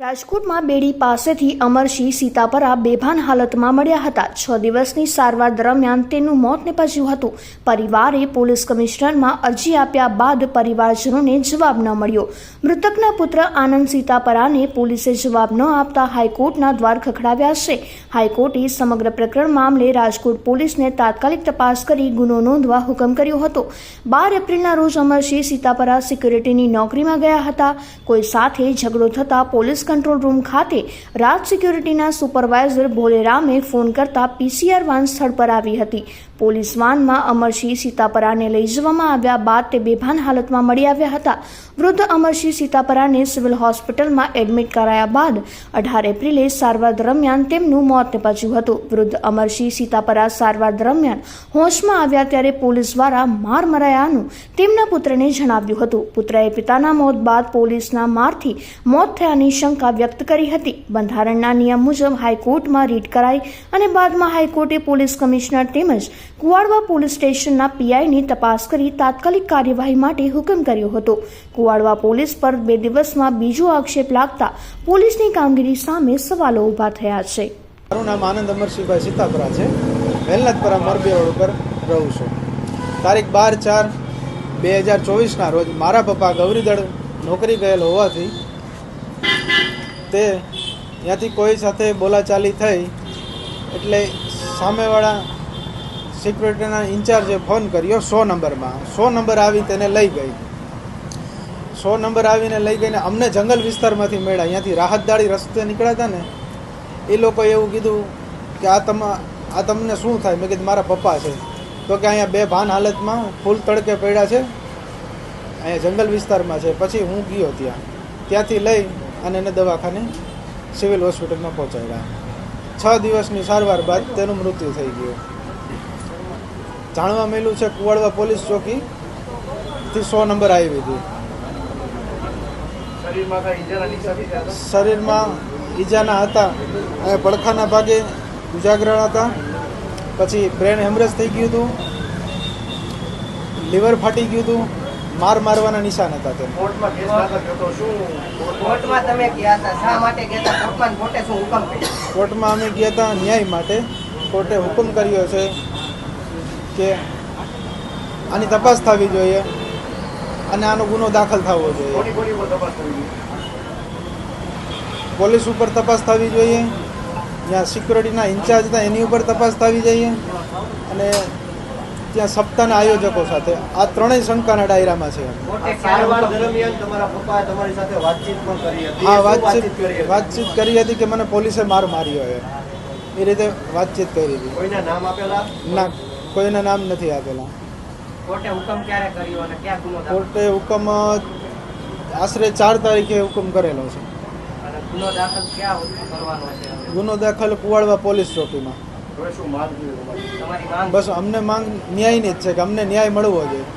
રાજકોટમાં બેડી પાસેથી અમરસિંહ સીતાપરા બેભાન હાલતમાં મળ્યા હતા. છ દિવસની સારવાર દરમિયાન તેનું મોત નિપજ્યું હતું. પરિવારે પોલીસ કમિશનરમાં અરજી આપ્યા બાદ પરિવારજનોને જવાબ ન મળ્યો. મૃતકના પુત્ર આનંદ સીતાપરાને પોલીસે જવાબ ન આપતા હાઈકોર્ટના દ્વાર ખખડાવ્યા છે. હાઈકોર્ટે સમગ્ર પ્રકરણ મામલે રાજકોટ પોલીસને તાત્કાલિક તપાસ કરી ગુનો નોંધવા હુકમ કર્યો હતો. બાર એપ્રિલના રોજ અમરસિંહ સીતાપરા સિક્યુરિટીની નોકરીમાં ગયા હતા. કોઈ સાથે ઝઘડો થતા પોલીસ કંટ્રોલ રૂમ ખાતે રાજ સિક્યુરિટીના સુપરવાઇઝર ભોલેરામે ફોન કરતા પીસીઆર વાન સ્થળ પર આવી હતી. પોલીસ વાનમાં અમરસિંહ સીતાપરાને લઈ જવામાં આવ્યા બાદ તે બેભાન હાલતમાં મળી આવ્યા હતા. વૃદ્ધ અમરસિંહ સીતાપરાને સિવિલ હોસ્પિટલમાં એડમિટ કરાયા બાદ અઢાર એપ્રિલે સારવાર દરમિયાન તેમનું મોત નિપજ્યું હતું. વૃદ્ધ અમરસિંહ સીતાપરા સારવાર દરમિયાન હોશમાં આવ્યા ત્યારે પોલીસ દ્વારા માર મરાયાનું તેમના પુત્રને જણાવ્યું હતું. પુત્રએ પિતાના મોત બાદ પોલીસના મારથી મોત થયાની શંકા વ્યક્ત કરી હતી. બંધારણના નિયમ મુજબ હાઈકોર્ટમાં રીટ કરાઈ અને બાદમાં હાઈકોર્ટે પોલીસ કમિશનર તેમજ કુવાડવા પોલીસ સ્ટેશનના પીઆઈની તપાસ કરી તાત્કાલિક કાર્યવાહી માટે હુકમ કર્યો હતો. કુવાડવા પોલીસ પર બે દિવસમાં બીજો આક્ષેપ લાગતા પોલીસની કામગીરી સામે સવાલો ઊભા થયા છે. મારું નામ આનંદ અમરસિંહભાઈ સીતાપરા છે. વેલનાથપરા મોરબી રોડ ઉપર રહું છું. તારીખ બાર ચાર બે હજાર ચોવીસના રોજ મારા પપ્પા ગૌરીદળ નોકરી ગયેલ હોવાથી તે ત્યાંથી કોઈ સાથે બોલાચાલી થઈ એટલે સામેવાળા સિક્યુરિટીના ઇન્ચાર્જે ફોન કર્યો સો નંબરમાં. સો નંબર આવી તેને લઈ ગઈ. સો નંબર આવીને લઈ ગઈને અમને જંગલ વિસ્તારમાંથી મળ્યા. અહીંયાથી રાહતદાળી રસ્તે નીકળ્યા હતા ને, એ લોકોએ એવું કીધું કે આ તમ, આ તમને શું થાય? મેં કીધું, મારા પપ્પા છે. તો કે અહીંયા બે ભાન હાલતમાં ફૂલ તડકે પડ્યા છે. અહીંયા જંગલ વિસ્તારમાં છે. પછી હું ગયો ત્યાં. ત્યાંથી લઈ અને એને દવાખાને સિવિલ હોસ્પિટલમાં પહોંચાડ્યા. છ દિવસની સારવાર બાદ તેનું મૃત્યુ થઈ ગયું. જાણવા મળ્યું છે કુવાડવા પોલીસ ચોકી થી સો નંબર આવી હતી. શરીરમાં ઈજાના હતા? અને પડખાના ભાગે ઉજાગરણ હતા. પછી બ્રેન હેમરેજ થઈ ગયું હતું. લીવર ફાટી ગયું હતું. માર મારવાના નિશાન હતા તેમ. કોર્ટમાં કેસ દાખલ થયો શું? કોર્ટમાં તમે ગયા હતા. શા માટે ગયા હતા? કોર્ટમાં કોર્ટે શું હુકમ કર્યો? કોર્ટમાં અમે ગયા હતા ન્યાય માટે. કોર્ટે હુકમ કર્યો છે કે આની તપાસ થવી જોઈએ અને આનો ગુનો દાખલ થવો જોઈએ. પોલીસ ઉપર તપાસ થવી જોઈએ જ્યાં સિક્યુરિટીના ઇન્ચાર્જ હતા એની ઉપર તપાસ થવી જોઈએ અને ત્યાં સપ્તાહના આયોજકો સાથે. આ ત્રણેય શંકાના ડાયરામાં છે. હા વાતચીત કરી હતી? વાતચીત કરી હતી કે મને પોલીસે માર માર્યો એ રીતે વાતચીત કરી હતી. કોઈના નામ આપેલા? ના કોઈના નામ નથી આપેલા. કોર્ટે હુકમ ક્યારે કર્યો અને ક્યાં ગુનો કોર્ટે હુકમ આશરે ચાર તારીખે હુકમ કરેલો છે. ગુનો દાખલ ક્યાં કરવાનો છે? ગુનો દાખલ કુવાડવા પોલીસ ચોકીમાં. બસ અમને માંગ ન્યાયની જ છે કે અમને ન્યાય મળવો જોઈએ.